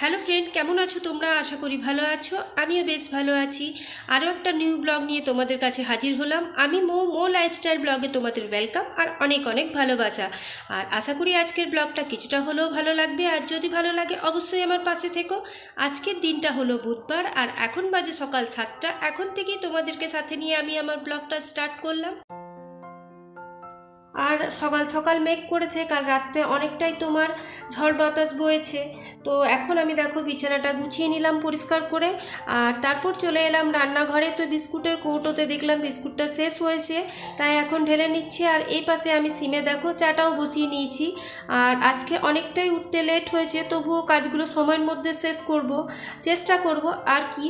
Hello friend, কেমন আছো তোমরা? আশা করি ভালো আছো। আমিও বেশ ভালো আছি। আরও একটা নিউ ব্লগ নিয়ে তোমাদের কাছে হাজির হলাম। আমি মো মো লাইফস্টাইল ব্লগে তোমাদের ওয়েলকাম আর অনেক অনেক ভালোবাসা। আর আশা করি আজকের ব্লগটা কিছুটা হলেও ভালো লাগবে। আর যদি ভালো লাগে, অবশ্যই আমার পাশে থেকো। আজকের দিনটা হলো বুধবার আর এখন বাজে সকাল সাতটা। এখন থেকেই তোমাদেরকে সাথে নিয়ে আমি আমার ব্লগটা স্টার্ট করলাম। আর সকাল সকাল মেঘ করেছে, কাল রাত্রে অনেকটাই তোমার ঝড় বাতাস বয়েছে। তো এখন আমি দেখো বিছানাটা গুছিয়ে নিলাম পরিষ্কার করে, আর তারপর চলে এলাম রান্নাঘরে। তো বিস্কুটের কৌটোতে দেখলাম বিস্কুটটা শেষ হয়েছে, তাই এখন ঢেলে নিচ্ছি। আর এই পাশে আমি সিমে দেখো চাটাও বসিয়ে নিয়েছি। আর আজকে অনেকটাই উঠতে লেট হয়েছে, তবুও কাজগুলো সময়ের মধ্যে শেষ করব, চেষ্টা করব। আর কি?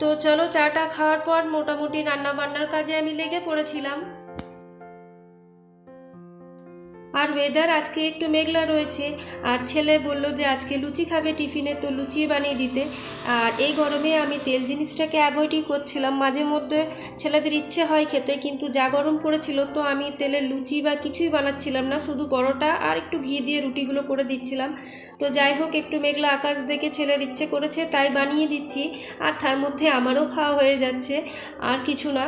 তো চলো চাটা খাওয়ার পর মোটামুটি রান্না বান্নার কাজে আমি লেগে পড়েছিলাম। আর ওয়েদার আজকে একটু মেঘলা রয়েছে। আর ছেলে বলল যে আজকে লুচি খাবে টিফিনে, তো লুচি বানিয়ে দিতে। আর এই গরমে আমি তেল জিনিসটাকে অ্যাভয়েডই করছিলাম। মাঝে মধ্যে ছেলেদের ইচ্ছে হয় খেতে, কিন্তু যা গরম পড়েছিল, তো আমি তেলের লুচি বা কিছুই বানাচ্ছিলাম না। শুধু পরোটা আর একটু ঘি দিয়ে রুটিগুলো করে দিচ্ছিলাম। তো যাই হোক, একটু মেঘলা আকাশ দেখে ছেলের ইচ্ছে করেছে, তাই বানিয়ে দিচ্ছি। আর তার মধ্যে আমারও খাওয়া হয়ে যাচ্ছে, আর কিছু না।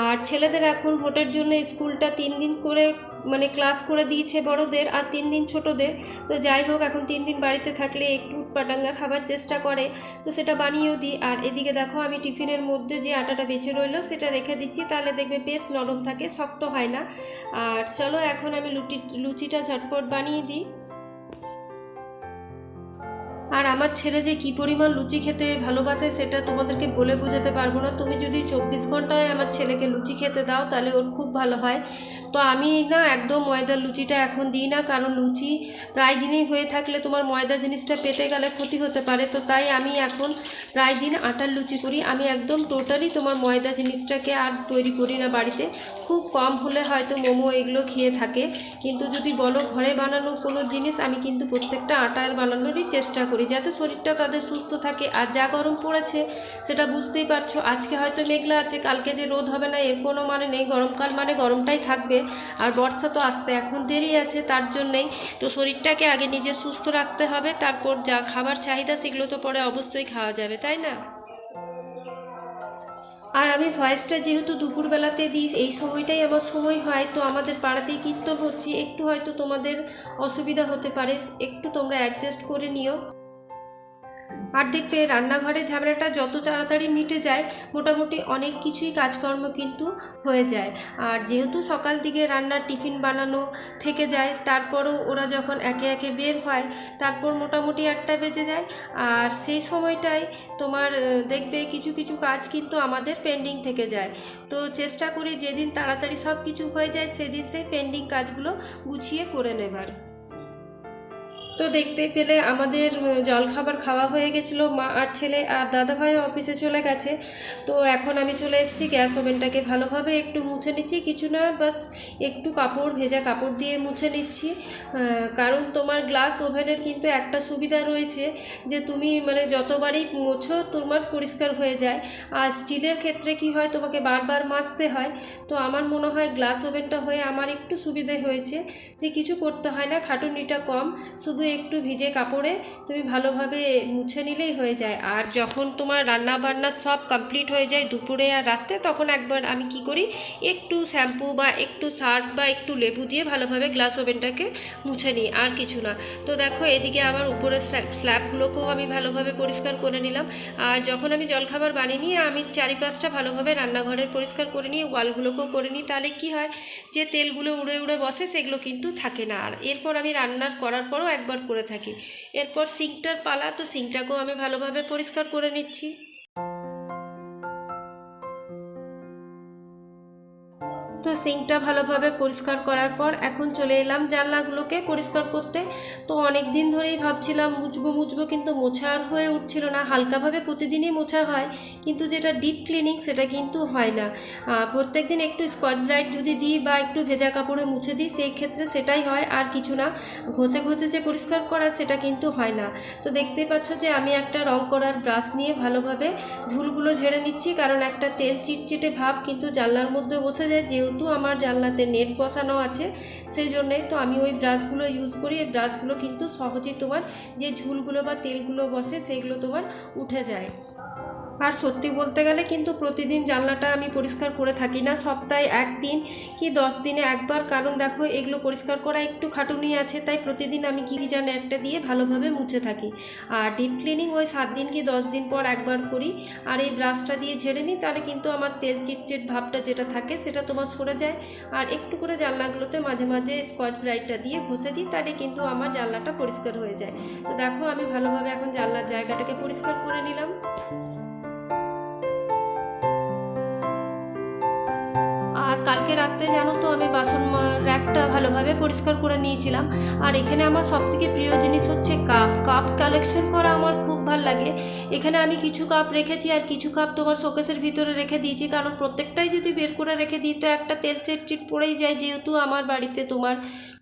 আর ছেলেদের এখন ভোটের জন্য স্কুলটা তিন দিন করে মানে ক্লাস করে দিয়েছে। বড়দের আর তিন দিন ছোটদের। তো যাই হোক, এখন তিন দিন বাড়িতে থাকলে একটু উটপাটাঙ্গা খাবার চেষ্টা করে। তো সেটা বানিয়েও দিই। আর এদিকে দেখো, আমি টিফিনের মধ্যে যে আটাটা বেঁচে রইল, সেটা রেখে দিচ্ছি। তাহলে দেখবে বেশ নরম থাকে, শক্ত হয় না। আর চলো, এখন আমি লুটি, লুচিটা ঝটপট বানিয়ে দিই। আর আমার ছেলে যে কী পরিমাণ লুচি খেতে ভালোবাসে সেটা তোমাদেরকে বলে বোঝাতে পারব না। তুমি যদি চব্বিশ ঘন্টায় আমার ছেলেকে লুচি খেতে দাও, তাহলে ওর খুব ভালো হয়। তো আমি না একদম ময়দার লুচিটা এখন দিই না, কারণ লুচি প্রায় দিনই হয়ে থাকলে তোমার ময়দা জিনিসটা পেটে গেলে ক্ষতি হতে পারে। তো তাই আমি এখন প্রায় দিন আটার লুচি করি। আমি একদম টোটালি তোমার ময়দা জিনিসটাকে আর তৈরি করি না বাড়িতে। খুব কম হলে হয়তো মোমো এগুলো খেয়ে থাকে। কিন্তু যদি বলো ঘরে বানানো কোনো জিনিস, আমি কিন্তু প্রত্যেকটা আটার বানানোরই চেষ্টা করি। যাতে শরীরটা তাদের সুস্থ থাকে আর যা গরম পড়েছে সেটা বুঝতেই পারছ। আজকে হয়তো মেঘলা আছে, কালকে যে রোদ হবে না, এর কোনো মানে নেই। গরমকাল মানে গরমটাই থাকবে। আর বর্ষা তো আসতে এখন দেরি আছে, তার জন্যেই তো শরীরটাকে আগে নিজে সুস্থ রাখতে হবে। তারপর যা খাবার চাহিদা সেগুলো তো পরে অবশ্যই খাওয়া যাবে, তাই না? আর আমি ভয়েসটা যেহেতু দুপুরবেলাতে দিই, এই সময়টাই আমার সময় হয়, তো আমাদের পাড়াতেই কীর্তন হচ্ছে। একটু হয়তো তোমাদের অসুবিধা হতে পারে, একটু তোমরা অ্যাডজাস্ট করে নিও। আর দেখবে রান্নাঘরের ঝামেলাটা যত তাড়াতাড়ি মিটে যায়, মোটামুটি অনেক কিছুই কাজকর্ম কিন্তু হয়ে যায়। আর যেহেতু সকাল দিকে রান্নার টিফিন বানানো থেকে যায়, তারপরও ওরা যখন একে একে বের হয়, তারপর মোটামুটি একটা বেজে যায়। আর সেই সময়টায় তোমার দেখবে কিছু কিছু কাজ কিন্তু আমাদের পেন্ডিং থেকে যায়। তো চেষ্টা করি যেদিন তাড়াতাড়ি সব কিছু হয়ে যায়, সেদিন সেই পেন্ডিং কাজগুলো গুছিয়ে করে নেবার। তো দেখতে পেলে আমাদের জলখাবার খাওয়া হয়ে গেছিল, মা আর ছেলে আর দাদাভাই অফিসে চলে গেছে। তো এখন আমি চলে এসেছি গ্যাস ওভেনটাকে ভালোভাবে একটু মুছে নিচ্ছি। কিছু না, বাস একটু কাপড়, ভেজা কাপড় দিয়ে মুছে নিচ্ছি। কারণ তোমার গ্লাস ওভেনের কিন্তু একটা সুবিধা রয়েছে যে তুমি মানে যতবারই মোছো, তোমার পরিষ্কার হয়ে যায়। আর স্টিলের ক্ষেত্রে কি হয়, তোমাকে বারবার মাজতে হয়। তো আমার মনে হয় গ্লাস ওভেনটা হয়ে আমার একটু সুবিধে হয়েছে যে কিছু করতে হয় না, খাটুনিটা কম। শুধু একটু ভিজে কাপড়ে তুমি ভালোভাবে মুছে নিলেই হয়ে যায়। আর যখন তোমার রান্না বান্না সব কমপ্লিট হয়ে যায় দুপুরে আর রাত্রে, তখন একবার আমি কি করি, একটু শ্যাম্পু বা একটু সার্ফ বা একটু লেবু দিয়ে ভালোভাবে গ্লাস ওভেনটাকে মুছে নিই, আর কিছু না। তো দেখো, এদিকে আমার উপরের স্ল্যাব- স্ল্যাবগুলোকেও আমি ভালোভাবে পরিষ্কার করে নিলাম। আর যখন আমি জলখাবার বানিয়ে নিয়ে আমি চারিপাশটা ভালোভাবে রান্নাঘরের পরিষ্কার করে নিয়ে ওয়ালগুলোকেও করে নিই, তাহলে কি হয় যে তেলগুলো উড়ে উড়ে বসে, সেগুলো কিন্তু থাকে না। আর এরপর আমি রান্নার করার পরও একবার করে থাকি। এরপর সিঙ্কটার পালা তো সিঙ্কটাকেও আমি ভালোভাবে পরিষ্কার করে নিচ্ছি। তো সিঙ্কটা ভালোভাবে পরিষ্কার করার পর এখন চলে এলাম জানলাগুলোকে পরিষ্কার করতে। তো অনেক দিন ধরেই ভাবছিলাম মুছবো মুছবো কিন্তু মোছা আর হয়ে উঠছিল না। হালকাভাবে প্রতিদিনই মোছা হয়, কিন্তু যেটা ডিপ ক্লিনিং সেটা কিন্তু হয় না। প্রত্যেক দিন একটু স্কচ ব্রাইট যদি দিই বা একটু ভেজা কাপড়ে মুছে দিই, সেই ক্ষেত্রে সেটাই হয়, আর কিছু না। ঘষে ঘষে যে পরিষ্কার করা সেটা কিন্তু হয় না। তো দেখতেই পাচ্ছ যে আমি একটা রং করার ব্রাশ নিয়ে ভালোভাবে ঝুলগুলো ঝেড়ে নিচ্ছি, কারণ একটা তেল চিটচিটে ভাব কিন্তু জানলার মধ্যে বসে যায়, যেহেতু আমার জানলাতে নেট বসানো আছে সেই জন্যে তো আমি ওই ব্রাশগুলো ইউজ করি। এই ব্রাশগুলো কিন্তু সহজে তোমার যে ঝুলগুলো বা তেলগুলো বসে, সেগুলো তোমার উঠে যায়। আর সত্যি বলতে গেলে কিন্তু প্রতিদিন জানলাটা আমি পরিষ্কার করে থাকি না। সপ্তাহে একদিন কি দশ দিনে একবার? কারণ দেখো, এগুলো পরিষ্কার করা একটু খাটুনি আছে, তাই প্রতিদিন আমি কি জান একটা দিয়ে ভালোভাবে মুছে থাকি। আর ডিপ ক্লিনিং ওই সাত দিন কি দশ দিন পর একবার করি। আর এই ব্রাশটা দিয়ে ঝেড়ে নিই, তাহলে কিন্তু আমার তেল চিটচিট ভাবটা যেটা থাকে সেটা তোমার সরে যায়। আর একটু করে জানলাগুলোতে মাঝে মাঝে স্কচ ব্রাইটটা দিয়ে ঘষে দিই, তাহলে কিন্তু আমার জানলাটা পরিষ্কার হয়ে যায়। তো দেখো, আমি ভালোভাবে এখন জানলার জায়গাটাকে পরিষ্কার করে নিলাম। কালকে রাত্রে জানো তো আমি বাসন র্যাকটা ভালোভাবে পরিষ্কার করে নিয়েছিলাম। আর এখানে আমার সবথেকে প্রিয় জিনিস হচ্ছে কাপ কাপ কালেকশন করা আমার খুব ভালো লাগে। এখানে আমি কিছু কাপ রেখেছি আর কিছু কাপ তোমার শোকেসের ভিতরে রেখে দিয়েছি। কারণ প্রত্যেকটাই যদি বের করে রেখে দিই, তো একটা তেল চিট পড়েই যায় যেহেতু আমার বাড়িতে তোমার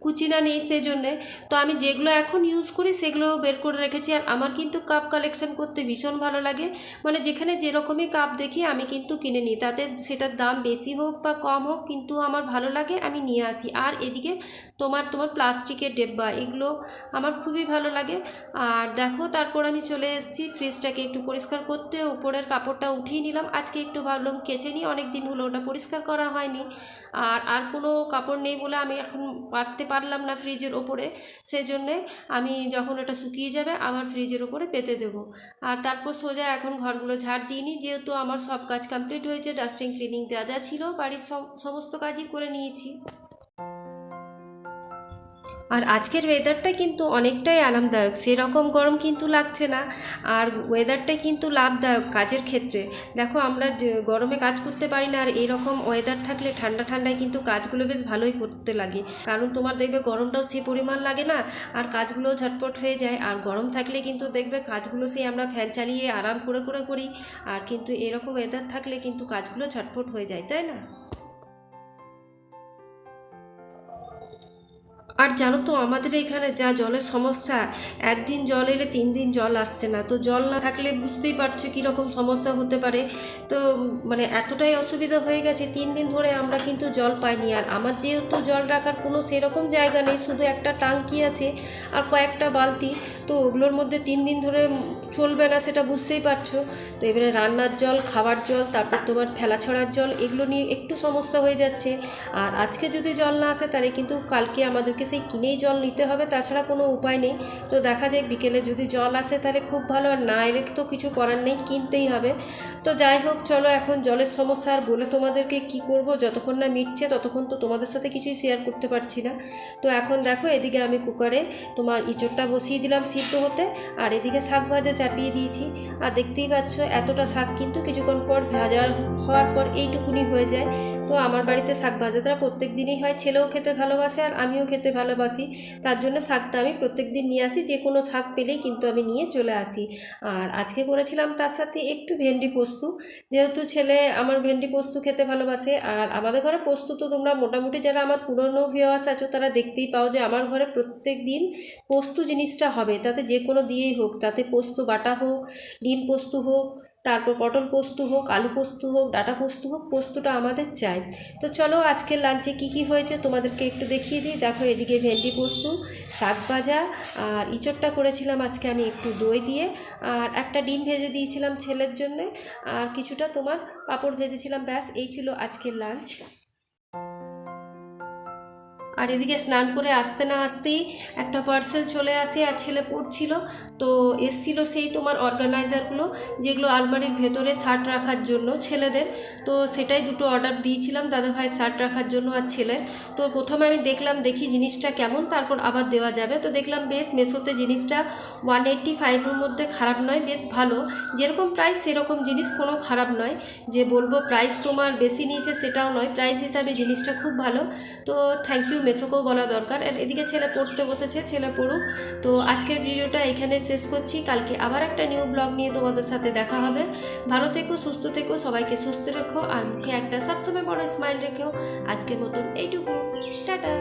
কুচিনা নেই সেজন্যে। তো আমি যেগুলো এখন ইউজ করি সেগুলো বের করে রেখেছি। আর আমার কিন্তু কাপ কালেকশন করতে ভীষণ ভালো লাগে। মানে যেখানে যেরকমই কাপ দেখি, আমি কিন্তু কিনে নিই। তাতে সেটার দাম বেশি হোক বা কম হোক কিন্তু আমার ভালো লাগে, আমি নিয়ে আসি। আর এদিকে তোমার তোমার প্লাস্টিকের ডিব্বা, এগুলো আমার খুবই ভালো লাগে। আর দেখো, তারপর আমি চলে এসেছি ফ্রিজটাকে একটু পরিষ্কার করতে, উপরের কাপড়টা উঠিয়ে নিলাম। আজকে একটু ভাবলাম কেচে নিই অনেক দিন হলো ওটা পরিষ্কার করা হয়নি। আর আর কোনো কাপড় নেই বলে আমি এখন পাততে পারলাম না ফ্রিজের ওপরে। সেজন্যে আমি যখন ওটা শুকিয়ে যাবে, আবার ফ্রিজের ওপরে পেতে দেবো। আর তারপর সোজা এখন ঘরগুলো ঝাড় দিইনি যেহেতু আমার সব কাজ কমপ্লিট হয়েছে ডাস্টিং ক্লিনিং যা যা ছিল বাড়ির সব- সমস্ত কাজই করে নিয়েছি। আর আজকের ওয়েদারটা কিন্তু অনেকটাই আরামদায়ক। সেরকম গরম কিন্তু লাগছে না। আর ওয়েদারটাই কিন্তু লাভদায়ক কাজের ক্ষেত্রে। দেখো, আমরা গরমে কাজ করতে পারি না, আর এরকম ওয়েদার থাকলে ঠান্ডা ঠান্ডায় কিন্তু কাজগুলো বেশ ভালোই করতে লাগে। কারণ তোমার দেখবে গরমটাও সেই পরিমাণ লাগে না, আর কাজগুলো ঝটপট হয়ে যায়। আর গরম থাকলে কিন্তু দেখবে কাজগুলো সেই আমরা ফ্যান চালিয়ে আরাম করে করে করি। আর কিন্তু এরকম ওয়েদার থাকলে কিন্তু কাজগুলো ঝটপট হয়ে যায়, তাই না? আর জানো তো, আমাদের এখানে যা জলের সমস্যা, একদিন জল এলে তিন দিন জল আসছে না। তো জল না থাকলে বুঝতেই পারছ কীরকম সমস্যা হতে পারে। তো মানে এতটাই অসুবিধা হয়ে গেছে, তিন দিন ধরে আমরা কিন্তু জল পাইনি। আর আমার যেহেতু জল রাখার কোনো সেরকম জায়গা নেই, শুধু একটা টাঙ্কি আছে আর কয়েকটা বালতি। তো ওগুলোর মধ্যে তিন দিন ধরে চলবে না, সেটা বুঝতেই পারছ। তো এবারে রান্নার জল খাবার জল, তারপর তোমার ফেলা ছড়ার জল, এগুলো নিয়ে একটু সমস্যা হয়ে যাচ্ছে। আর আজকে যদি জল না আসে, তাহলে কিন্তু কালকে আমাদেরকে সেই কিনেই জল নিতে হবে, তাছাড়া কোনো উপায় নেই। তো দেখা যায় বিকেলে যদি জল আসে, তাহলে খুব ভালো। আর না এলে তো কিছু করার নেই, কিনতেই হবে। তো যাই হোক, চলো এখন জলের সমস্যা, আর বলে তোমাদেরকে কি করব? যতক্ষণ না মিটছে, ততক্ষণ তো তোমাদের সাথে কিছুই শেয়ার করতে পারছি না। তো এখন দেখো, এদিকে আমি কুকারে তোমার ইঁচড়টা বসিয়ে দিলাম সিদ্ধ হতে। আর এদিকে শাক ভাজা চাপিয়ে দিয়েছি। আর দেখতেই পাচ্ছ, এতটা শাক কিন্তু কিছুক্ষণ পর ভাজা হওয়ার পর এইটুকুনি হয়ে যায়। তো আমার বাড়িতে শাক ভাজাটা প্রত্যেক দিনই হয়। ছেলেও খেতে ভালোবাসে আর আমিও খেতে ভালোবাসি। তার জন্য শাকটা আমি প্রত্যেক দিন নিয়ে আসি। যে কোনো শাক পেলেই কিন্তু আমি নিয়ে চলে আসি। আর আজকে করেছিলাম তার সাথে একটু ভেন্ডি পোস্ত। যেহেতু ছেলে আমার ভেন্ডি পোস্ত খেতে ভালোবাসে। আর আমাদের ঘরে পোস্ত তো তোমরা মোটামুটি যারা আমার পুরনো ভিওয়ার্স আছো, তারা দেখতেই পাও যে আমার ঘরে প্রত্যেক দিন পোস্ত জিনিসটা হবে। তাতে যে কোনো দিয়েই হোক, তাতে পোস্ত বাটা হোক, ডিম পোস্ত হোক, তারপর পটল পোস্ত হোক, আলু পোস্ত হোক, ডাটা পোস্ত হোক, পোস্তটা আমাদের চাই। তো চলো আজকের লাঞ্চে কি কি হয়েছে তোমাদেরকে একটু দেখিয়ে দিই। দেখো এদিকে ভেন্ডি পোস্ত, শাক ভাজা আর ইঁচড়টা করেছিলাম আজকে আমি একটু দই দিয়ে। আর একটা ডিম ভেজে দিয়েছিলাম ছেলের জন্যে, আর কিছুটা তোমার পাঁপড় ভেজেছিলাম, ব্যাস, এই ছিল আজকের লাঞ্চ আর এদিকে স্নান করে আসতে না আসতেই একটা পার্সেল চলে আসে আর ছেলে পড়ছিল। তো এসছিল সেই তোমার অর্গানাইজারগুলো যেগুলো আলমারির ভেতরে শার্ট রাখার জন্য ছেলেদের। তো সেটাই দুটো অর্ডার দিয়েছিলাম দাদাভাই শার্ট রাখার জন্য আর ছেলের। তো প্রথমে আমি দেখলাম দেখি জিনিসটা কেমন, তারপর আবার দেওয়া যাবে। তো দেখলাম বেশ মেসোতে জিনিসটা ওয়ান এইট্টি ফাইভের মধ্যে খারাপ নয়, বেশ ভালো। যেরকম প্রাইস সেরকম জিনিস কোনো খারাপ নয়। যে বলব প্রাইস তোমার বেশি নিয়েছে সেটাও নয়। প্রাইস হিসাবে জিনিসটা খুব ভালো। তো থ্যাংক ইউ মেসোকেও বলা দরকার। আর এদিকে ছেলে পড়তে বসেছে, ছেলে পড়ুক। তো আজকের ভিডিওটা এখানে শেষ করছি। কালকে আবার একটা নিউ ব্লগ নিয়ে তোমাদের সাথে দেখা হবে। ভালো থেকো, সুস্থ থেকো, সবাইকে সুস্থ রেখো, আর মুখে একটা সবসময় বড় স্মাইল রেখেও আজকের মতন এইটুকু। টাটা।